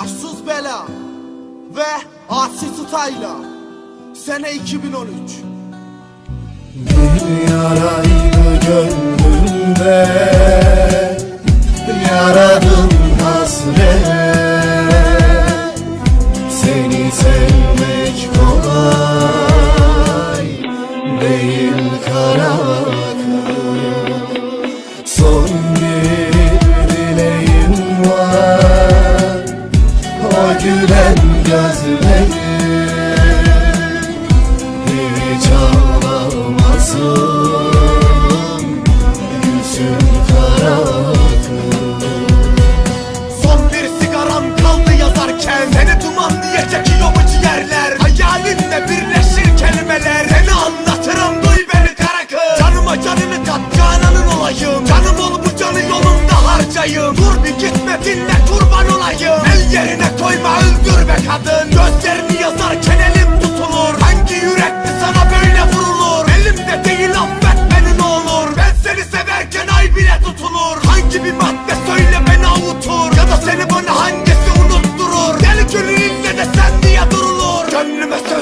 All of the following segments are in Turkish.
Aşsız Bela ve Asi Style'a sene 2013 Bir yaraydı gönlümde Yaradım hasret. Seni sevmek kolay Değil kara gülen gözlerim. Hiç ağlamasın Gülsün kara Son bir sigaram kaldı yazarken. Seni duman diye çekiyor bu ciğerler. Hayalinle birleşir kelimeler. Seni anlatırım duy beni kara kız. Canıma canını kat cananın olayım. Canım ol bu canı yolunda harcayım. Dur bir gitme dinle kurban olayım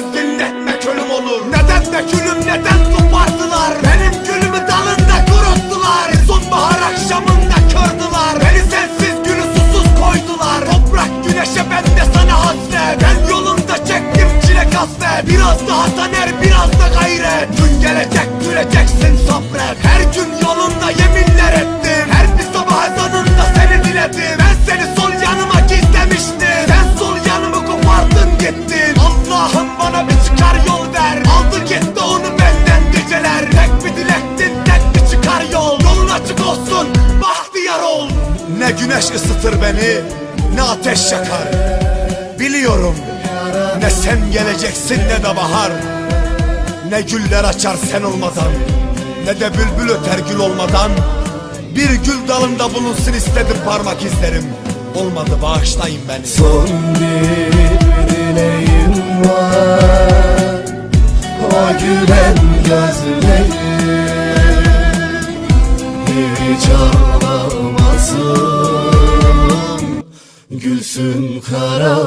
söz dinletmek ölüm olur. Neden de gülüm neden kopardılar? Benim gülümü dalında kuruttular. Sonbahar akşamında kırdılar Beni sensiz gülü susuz koydular. Toprak güneşe ben de sana hasret. Ben yolunda çektim çile kasvet Biraz bahtiyar ol. Ne güneş ısıtır beni ne ateş yakar. Biliyorum ne sen geleceksin ne de bahar. Ne güller açar sen olmadan Ne de bülbül öter gül olmadan. Bir gül dalında bulunsun istedim parmak izlerim. Olmadı bağışlayın beni. Son bir dileğim var. O gülen gözlerim. Hiç ağlamasın Gülsün kara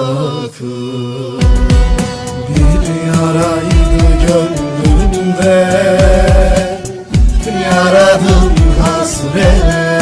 Bir yaraydı gönlümde Yaradım hasret